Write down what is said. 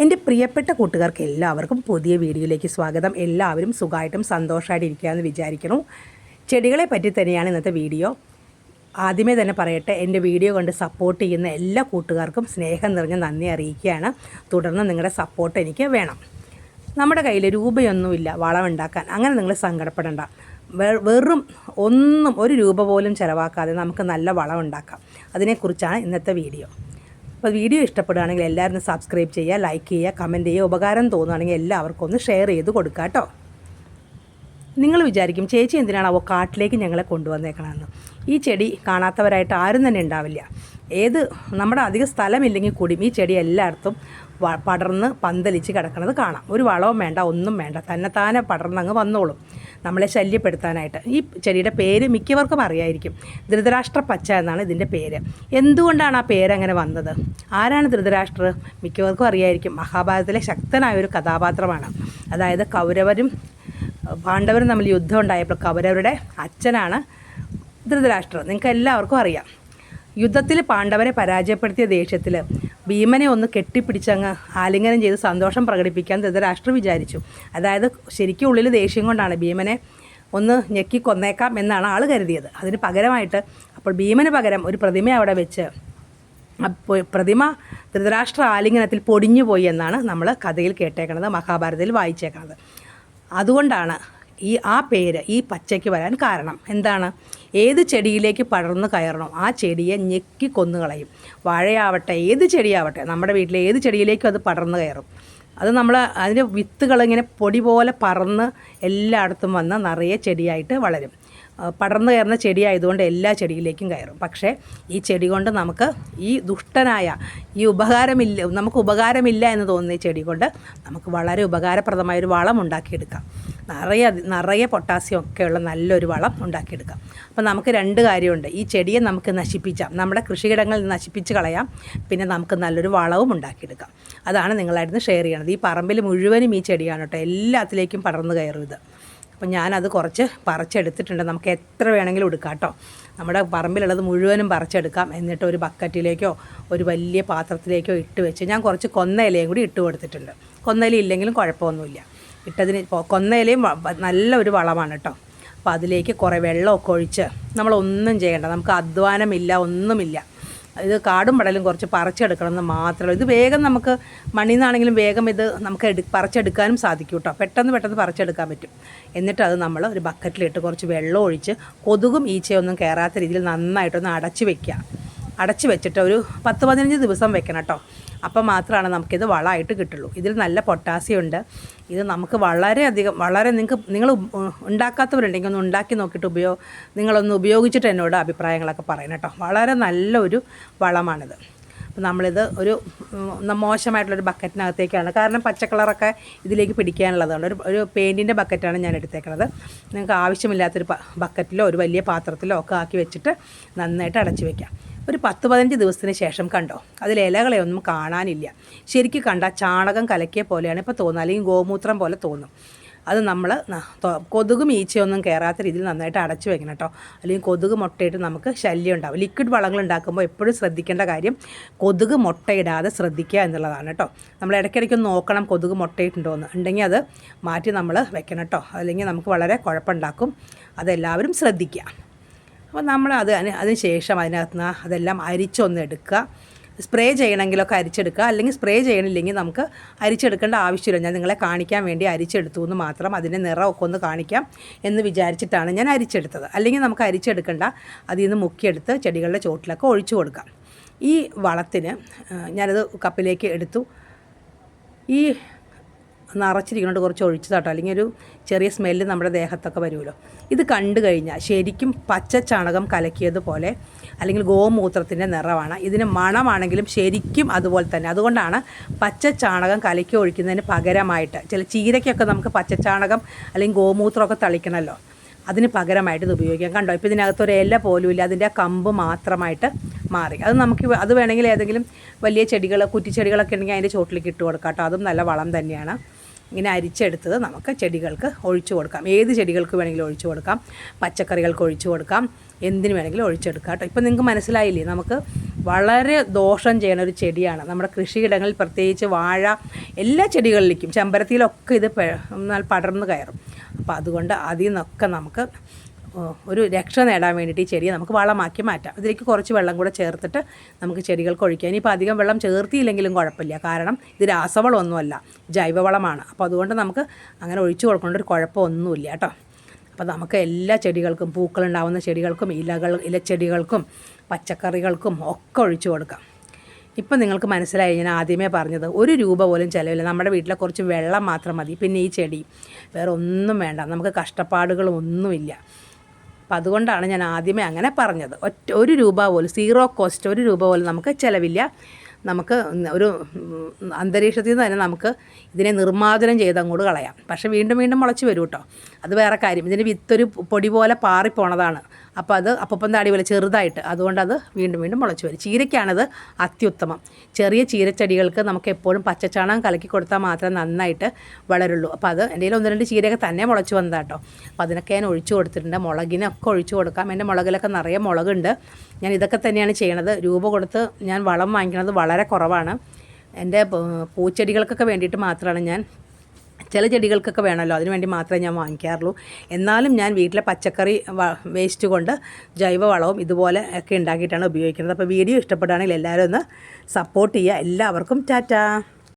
എന്റെ പ്രിയപ്പെട്ട കൂട്ടുകാർക്ക് എല്ലാവർക്കും പുതിയ വീഡിയോയിലേക്ക് സ്വാഗതം. എല്ലാവരും സുഖമായിട്ടും സന്തോഷമായിട്ട് ഇരിക്കുകയെന്ന് വിചാരിക്കുന്നു. ചെടികളെ പറ്റി തന്നെയാണ് ഇന്നത്തെ വീഡിയോ. ആദ്യമേ തന്നെ പറയട്ടെ എന്റെ വീഡിയോ കണ്ട് സപ്പോർട്ട് ചെയ്യുന്ന എല്ലാ കൂട്ടുകാർക്കും സ്നേഹം നിറഞ്ഞ നന്ദി അറിയിക്കുകയാണ്. തുടർന്ന് നിങ്ങളുടെ സപ്പോർട്ട് എനിക്ക് വേണം. നമ്മുടെ കയ്യിൽ രൂപയൊന്നുമില്ല വളമുണ്ടാക്കാൻ അങ്ങനെ നിങ്ങൾ സങ്കടപ്പെടേണ്ട. വെറും ഒന്നും ഒരു രൂപ പോലും ചിലവാക്കാതെ നമുക്ക് നല്ല വളം ഉണ്ടാക്കാം അതിനെക്കുറിച്ചാണ് ഇന്നത്തെ വീഡിയോ. അപ്പോൾ വീഡിയോ ഇഷ്ടപ്പെടുകയാണെങ്കിൽ എല്ലാവരും സബ്സ്ക്രൈബ് ചെയ്യുക ലൈക്ക് ചെയ്യുക കമന്റ് ചെയ്യുക ഉപകാരം തോന്നുകയാണെങ്കിൽ എല്ലാവർക്കും ഒന്ന് ഷെയർ ചെയ്ത് കൊടുക്കുക കേട്ടോ. നിങ്ങൾ വിചാരിക്കും ചേച്ചി എന്തിനാണ് അവ കാട്ടിലേക്ക് ഞങ്ങളെ കൊണ്ടുവന്നേക്കണമെന്ന് ഈ ചെടി കാണാത്തവരായിട്ട് ആരും തന്നെ ഉണ്ടാവില്ല. ഏത് നമ്മുടെ അധിക സ്ഥലമില്ലെങ്കിൽ കൂടിയും ഈ ചെടി എല്ലായിടത്തും പടർന്ന് പന്തലിച്ച് കിടക്കുന്നത് കാണാം. ഒരു വളവും വേണ്ട ഒന്നും വേണ്ട. തന്നെത്താനെ പടർന്നങ്ങ് വന്നോളും. നമ്മളെ ശല്യപ്പെടുത്താനായിട്ട്. ഈ ചെടിയുടെ പേര് മിക്കവർക്കും അറിയായിരിക്കും. ധൃതരാഷ്ട്ര പച്ച എന്നാണ് ഇതിന്റെ പേര്. എന്തുകൊണ്ടാണ് ആ പേരങ്ങനെ വന്നത്? ആരാണ് ധൃതരാഷ്ട്ര മിക്കവർക്കും അറിയായിരിക്കും. മഹാഭാരതത്തിലെ ശക്തനായ ഒരു കഥാപാത്രമാണ്. അതായത് കൗരവരും പാണ്ഡവരും തമ്മിൽ യുദ്ധം ഉണ്ടായപ്പോൾ കൗരവരുടെ അച്ഛനാണ് ധൃതരാഷ്ട്രം നിങ്ങൾക്ക് എല്ലാവർക്കും അറിയാം. യുദ്ധത്തിൽ പാണ്ഡവരെ പരാജയപ്പെടുത്തിയ ദേഷ്യത്തിൽ ഭീമനെ ഒന്ന് കെട്ടിപ്പിടിച്ചങ്ങ് ആലിംഗനം ചെയ്ത് സന്തോഷം പ്രകടിപ്പിക്കാൻ ധൃതരാഷ്ട്രം വിചാരിച്ചു. അതായത് ശരിക്കും ഉള്ളിൽ ദേഷ്യം കൊണ്ടാണ് ഭീമനെ ഒന്ന് ഞെക്കി കൊന്നേക്കാം എന്നാണ് ആൾ കരുതിയത്. അതിന് പകരമായിട്ട് അപ്പോൾ ഭീമന് പകരം ഒരു പ്രതിമ അവിടെ വെച്ച് പ്രതിമ ധൃതരാഷ്ട്ര ആലിംഗനത്തിൽ പൊടിഞ്ഞു പോയി എന്നാണ് നമ്മൾ കഥയിൽ കേട്ടേക്കണത് മഹാഭാരതത്തിൽ വായിച്ചേക്കണത്. അതുകൊണ്ടാണ് ഈ ആ പേര് ഈ പച്ചയ്ക്ക് വരാൻ കാരണം എന്താണ്? ഏത് ചെടിയിലേക്ക് പടർന്നു കയറണം ആ ചെടിയെ ഞെക്കി കൊന്നുകളയും. വാഴയാവട്ടെ ഏത് ചെടിയാവട്ടെ നമ്മുടെ വീട്ടിലെ ഏത് ചെടിയിലേക്കും അത് പടർന്നു കയറും. അത് നമ്മൾ അതിന്റെ വിത്തുകൾ ഇങ്ങനെ പൊടി പോലെ പറന്ന് എല്ലായിടത്തും വന്ന് നിറയെ ചെടിയായിട്ട് വളരും. പടർന്നു കയറുന്ന ചെടിയായതുകൊണ്ട് എല്ലാ ചെടിയിലേക്കും കയറും. പക്ഷേ ഈ ചെടി കൊണ്ട് നമുക്ക് ഈ ദുഷ്ടനായ ഈ ഉപകാരമില്ല നമുക്ക് ഉപകാരമില്ല എന്ന് തോന്നുന്ന ഈ ചെടി കൊണ്ട് നമുക്ക് വളരെ ഉപകാരപ്രദമായ ഒരു വളം ഉണ്ടാക്കിയെടുക്കാം. നിറയെ നിറയെ പൊട്ടാസ്യം ഒക്കെയുള്ള നല്ലൊരു വളം ഉണ്ടാക്കിയെടുക്കാം. അപ്പോൾ നമുക്ക് രണ്ട് കാര്യമുണ്ട്. ഈ ചെടിയെ നമുക്ക് നശിപ്പിച്ചാം. നമ്മുടെ കൃഷിയിടങ്ങൾ നശിപ്പിച്ച് കളയാം. പിന്നെ നമുക്ക് നല്ലൊരു വളവും ഉണ്ടാക്കിയെടുക്കാം. അതാണ് നിങ്ങളായിരുന്നു ഷെയർ ചെയ്യണത്. ഈ പറമ്പിൽ മുഴുവനും ഈ ചെടിയാണ് കേട്ടോ. എല്ലാത്തിലേക്കും പടർന്നു കയറും ഇത്. അപ്പം ഞാനത് കുറച്ച് പറിച്ചെടുത്തിട്ടുണ്ട്. നമുക്ക് എത്ര വേണമെങ്കിലും എടുക്കാം കേട്ടോ. നമ്മുടെ പറമ്പിലുള്ളത് മുഴുവനും പറിച്ചെടുക്കാം. എന്നിട്ട് ഒരു ബക്കറ്റിലേക്കോ ഒരു വലിയ പാത്രത്തിലേക്കോ ഇട്ട് വെച്ച് ഞാൻ കുറച്ച് കൊന്ന ഇലയും കൂടി ഇട്ട് കൊടുത്തിട്ടുണ്ട്. കൊന്ന ഇല ഇല്ലെങ്കിലും കുഴപ്പമൊന്നുമില്ല. ഇട്ടതിന് കൊന്നയിലയും നല്ല ഒരു വളമാണ് കേട്ടോ അപ്പോൾ അതിലേക്ക് കുറേ വെള്ളമൊക്കെ ഒഴിച്ച് നമ്മളൊന്നും ചെയ്യേണ്ട. നമുക്ക് അധ്വാനമില്ല ഒന്നുമില്ല. ഇത് കാടും പടലും കുറച്ച് പറിച്ചെടുക്കണം എന്ന് മാത്രമേ ഇത് വേഗം നമുക്ക് മണ്ണിൽ നിന്നാണെങ്കിലും വേഗം ഇത് നമുക്ക് എടു പറിച്ചെടുക്കാനും സാധിക്കും കേട്ടോ പെട്ടെന്ന് പെട്ടെന്ന് പറിച്ചെടുക്കാൻ പറ്റും. എന്നിട്ട് അത് നമ്മൾ ഒരു ബക്കറ്റിലിട്ട് കുറച്ച് വെള്ളം ഒഴിച്ച് കൊതുകും ഈച്ചയൊന്നും കയറാത്ത രീതിയിൽ നന്നായിട്ടൊന്ന് അടച്ചു വെക്കുക അടച്ചു വെച്ചിട്ട് ഒരു പത്ത് പതിനഞ്ച് ദിവസം വെക്കണം കേട്ടോ അപ്പം മാത്രമാണ് നമുക്കിത് വളമായിട്ട് കിട്ടുള്ളൂ. ഇതിൽ നല്ല പൊട്ടാസ്യം ഉണ്ട്. ഇത് നമുക്ക് വളരെയധികം വളരെ നിങ്ങൾക്ക് നിങ്ങൾ ഉണ്ടാക്കാത്തവരുണ്ടെങ്കിൽ ഒന്ന് ഉണ്ടാക്കി നോക്കിയിട്ട് ഉപയോഗ നിങ്ങളൊന്ന് ഉപയോഗിച്ചിട്ട് എന്നോട് അഭിപ്രായങ്ങളൊക്കെ പറയണം കേട്ടോ. വളരെ നല്ലൊരു വളമാണിത്. അപ്പോൾ നമ്മളിത് ഒരു മോശമായിട്ടുള്ളൊരു ബക്കറ്റിനകത്തേക്കാണ്. കാരണം പച്ച കളറൊക്കെ ഇതിലേക്ക് പിടിക്കാനുള്ളതുകൊണ്ട് ഒരു ഒരു പെയിന്റിന്റെ ബക്കറ്റാണ് ഞാൻ എടുത്തേക്കുന്നത് നിങ്ങൾക്ക് ആവശ്യമില്ലാത്തൊരു ബക്കറ്റിലോ ഒരു വലിയ പാത്രത്തിലോ ഒക്കെ ആക്കി വെച്ചിട്ട് നന്നായിട്ട് അടച്ചു വെക്കാം. ഒരു പത്ത് പതിനഞ്ച് ദിവസത്തിന് ശേഷം കണ്ടോ? അതിൽ ഇലകളെ ഒന്നും കാണാനില്ല. ശരിക്കും കണ്ട ചാണകം കലക്കിയ പോലെയാണ് ഇപ്പോൾ തോന്നുന്നത്. അല്ലെങ്കിൽ ഗോമൂത്രം പോലെ തോന്നും. അത് നമ്മൾ കൊതുകും ഈച്ചയൊന്നും കയറാത്ത രീതിയിൽ നന്നായിട്ട് അടച്ചു വെക്കണം കേട്ടോ അല്ലെങ്കിൽ കൊതുക് മുട്ടയിട്ട് നമുക്ക് ശല്യം ഉണ്ടാവും. ലിക്വിഡ് വളങ്ങൾ ഉണ്ടാക്കുമ്പോൾ എപ്പോഴും ശ്രദ്ധിക്കേണ്ട കാര്യം കൊതുക് മുട്ടയിടാതെ ശ്രദ്ധിക്കുക എന്നുള്ളതാണ് കേട്ടോ നമ്മൾ ഇടയ്ക്കിടയ്ക്ക് ഒന്ന് നോക്കണം കൊതുക് മുട്ടയിട്ടുണ്ടോ എന്ന്. ഉണ്ടെങ്കിൽ അത് മാറ്റി നമ്മൾ വെക്കണം കേട്ടോ അല്ലെങ്കിൽ നമുക്ക് വളരെ കുഴപ്പമുണ്ടാക്കും. അതെല്ലാവരും ശ്രദ്ധിക്കുക. അപ്പോൾ നമ്മൾ അത് അതിന് ശേഷം അതിനകത്ത് നിന്ന് അതെല്ലാം അരിച്ചൊന്ന് എടുക്കുക. സ്പ്രേ ചെയ്യണമെങ്കിലൊക്കെ അരിച്ചെടുക്കുക. അല്ലെങ്കിൽ സ്പ്രേ ചെയ്യണില്ലെങ്കിൽ നമുക്ക് അരിച്ചെടുക്കേണ്ട ആവശ്യമില്ല. ഞാൻ നിങ്ങളെ കാണിക്കാൻ വേണ്ടി അരിച്ചെടുത്തു എന്ന് മാത്രം അതിന്റെ നിറമൊക്കെ ഒന്ന് കാണിക്കാം എന്ന് വിചാരിച്ചിട്ടാണ് ഞാൻ അരിച്ചെടുത്തത്. അല്ലെങ്കിൽ നമുക്ക് അരിച്ചെടുക്കേണ്ട. അതിൽ നിന്ന് മുക്കിയെടുത്ത് ചെടികളുടെ ചോട്ടിലൊക്കെ ഒഴിച്ചു കൊടുക്കാം. ഈ വളത്തിന് ഞാനത് കപ്പിലേക്ക് എടുത്തു. ഈ നിറച്ചിരിക്കുന്നതുകൊണ്ട് കുറച്ച് ഒഴിച്ചു തട്ടോ അല്ലെങ്കിൽ ഒരു ചെറിയ സ്മെല്ല് നമ്മുടെ ദേഹത്തൊക്കെ വരുമല്ലോ. ഇത് കണ്ടു കഴിഞ്ഞാൽ ശരിക്കും പച്ച ചാണകം കലക്കിയതുപോലെ അല്ലെങ്കിൽ ഗോമൂത്രത്തിന്റെ നിറമാണ്. ഇതിന് മണമാണെങ്കിലും ശരിക്കും അതുപോലെ തന്നെ. അതുകൊണ്ടാണ് പച്ച ചാണകം കലക്കി ഒഴിക്കുന്നതിന് പകരമായിട്ട് ചില ചീരയ്ക്കൊക്കെ നമുക്ക് പച്ച ചാണകം അല്ലെങ്കിൽ ഗോമൂത്രമൊക്കെ തളിക്കണമല്ലോ. അതിന് പകരമായിട്ട് ഇത് ഉപയോഗിക്കാം. കണ്ടോ? ഇപ്പോൾ ഇതിനകത്ത് ഒരു ഇല പോലും ഇല്ല. അതിന്റെ കമ്പ് മാത്രമായിട്ട് മാറി. അത് നമുക്ക് അത് വേണമെങ്കിൽ ഏതെങ്കിലും വലിയ ചെടികൾ കുറ്റിച്ചെടികളൊക്കെ ഉണ്ടെങ്കിൽ അതിന്റെ ചോട്ടിലേക്ക് ഇട്ട് കൊടുക്കാം കേട്ടോ. അതും നല്ല വളം തന്നെയാണ്. ഇങ്ങനെ അരിച്ചെടുത്തത് നമുക്ക് ചെടികൾക്ക് ഒഴിച്ചു കൊടുക്കാം. ഏത് ചെടികൾക്ക് വേണമെങ്കിലും ഒഴിച്ചു കൊടുക്കാം. പച്ചക്കറികൾക്ക് ഒഴിച്ചു കൊടുക്കാം. എന്തിനു വേണമെങ്കിലും ഒഴിച്ചെടുക്കാം കേട്ടോ. ഇപ്പം നിങ്ങൾക്ക് മനസ്സിലായില്ലേ? നമുക്ക് വളരെ ദോഷം ചെയ്യുന്ന ഒരു ചെടിയാണ്. നമ്മുടെ കൃഷിയിടങ്ങളിൽ പ്രത്യേകിച്ച് വാഴ എല്ലാ ചെടികളിലേക്കും ചെമ്പരത്തിയിലൊക്കെ ഇത് എന്നാൽ പടർന്നു കയറും. അപ്പോൾ അതുകൊണ്ട് അതിൽ നിന്നൊക്കെ നമുക്ക് ഒരു രക്ഷ നേടാൻ വേണ്ടിയിട്ട് ഈ ചെടിയെ നമുക്ക് വളമാക്കി മാറ്റാം. ഇതിലേക്ക് കുറച്ച് വെള്ളം കൂടെ ചേർത്തിട്ട് നമുക്ക് ചെടികൾക്ക് ഒഴിക്കാം. ഇനിയിപ്പോൾ അധികം വെള്ളം ചേർത്തിയില്ലെങ്കിലും കുഴപ്പമില്ല. കാരണം ഇത് രാസവളമൊന്നുമല്ല ജൈവവളമാണ്. അപ്പോൾ അതുകൊണ്ട് നമുക്ക് അങ്ങനെ ഒഴിച്ചു കൊടുക്കേണ്ട ഒരു കുഴപ്പമൊന്നുമില്ല കേട്ടോ. അപ്പോൾ നമുക്ക് എല്ലാ ചെടികൾക്കും പൂക്കളുണ്ടാവുന്ന ചെടികൾക്കും ഇലകൾ ഇലച്ചെടികൾക്കും പച്ചക്കറികൾക്കും ഒക്കെ ഒഴിച്ചു കൊടുക്കാം. ഇപ്പം നിങ്ങൾക്ക് മനസ്സിലായി ഞാൻ ആദ്യമേ പറഞ്ഞത് ഒരു രൂപ പോലും ചിലവില്ല. നമ്മുടെ വീട്ടിലെ കുറച്ച് വെള്ളം മാത്രം മതി. പിന്നെ ഈ ചെടി വേറെ ഒന്നും വേണ്ട. നമുക്ക് കഷ്ടപ്പാടുകളും ഒന്നുമില്ല അപ്പം അതുകൊണ്ടാണ് ഞാൻ ആദ്യമേ അങ്ങനെ പറഞ്ഞത്. ഒറ്റ ഒരു രൂപ പോലും സീറോ കോസ്റ്റ് ഒരു രൂപ പോലും നമുക്ക് ചിലവില്ല. നമുക്ക് ഒരു അന്തരീക്ഷത്തിൽ നിന്ന് തന്നെ നമുക്ക് ഇതിനെ നിർമ്മാർജനം ചെയ്ത് അങ്ങോട്ട് കളയാം. പക്ഷേ വീണ്ടും വീണ്ടും മുളച്ച് വരും കേട്ടോ അത് വേറെ കാര്യം. ഇതിന് വിത്തൊരു പൊടി പോലെ പാറിപ്പോണതാണ്. അപ്പോൾ അത് അപ്പം താടി പോലെ ചെറുതായിട്ട് അതുകൊണ്ട് അത് വീണ്ടും വീണ്ടും മുളച്ച് വരും. ചീരയ്ക്കാണത് അത്യുത്തമം. ചെറിയ ചീരച്ചെടികൾക്ക് നമുക്ക് എപ്പോഴും പച്ചച്ചാണകം കലക്കി കൊടുത്താൽ മാത്രമേ നന്നായിട്ട് വളരുള്ളൂ. അപ്പോൾ അത് എന്റെ ഒന്ന് രണ്ട് ചീരയൊക്കെ തന്നെ മുളച്ച് വന്നതാട്ടോ. അപ്പോൾ അതിനൊക്കെ ഞാൻ ഒഴിച്ചു കൊടുത്തിട്ടുണ്ട്. മുളകിനൊക്കെ ഒഴിച്ചു കൊടുക്കാം. എന്റെ മുളകിലൊക്കെ നിറയെ മുളകുണ്ട്. ഞാൻ ഇതൊക്കെ തന്നെയാണ് ചെയ്യണത്. രൂപ കൊടുത്ത് ഞാൻ വളം വാങ്ങിക്കുന്നത് വളരെ കുറവാണ്. എന്റെ പൂച്ചെടികൾക്കൊക്കെ വേണ്ടിയിട്ട് മാത്രമാണ് ഞാൻ ചില ചെടികൾക്കൊക്കെ വേണമല്ലോ അതിന് വേണ്ടി മാത്രമേ ഞാൻ വാങ്ങിക്കാറുള്ളൂ. എന്നാലും ഞാൻ വീട്ടിലെ പച്ചക്കറി വേസ്റ്റ് കൊണ്ട് ജൈവവളവും ഇതുപോലെ ഒക്കെ ഉണ്ടാക്കിയിട്ടാണ് ഉപയോഗിക്കുന്നത്. അപ്പോൾ വീഡിയോ ഇഷ്ടപ്പെടുകയാണെങ്കിൽ എല്ലാവരും ഒന്ന് സപ്പോർട്ട് ചെയ്യുക. എല്ലാവർക്കും ടാറ്റാ.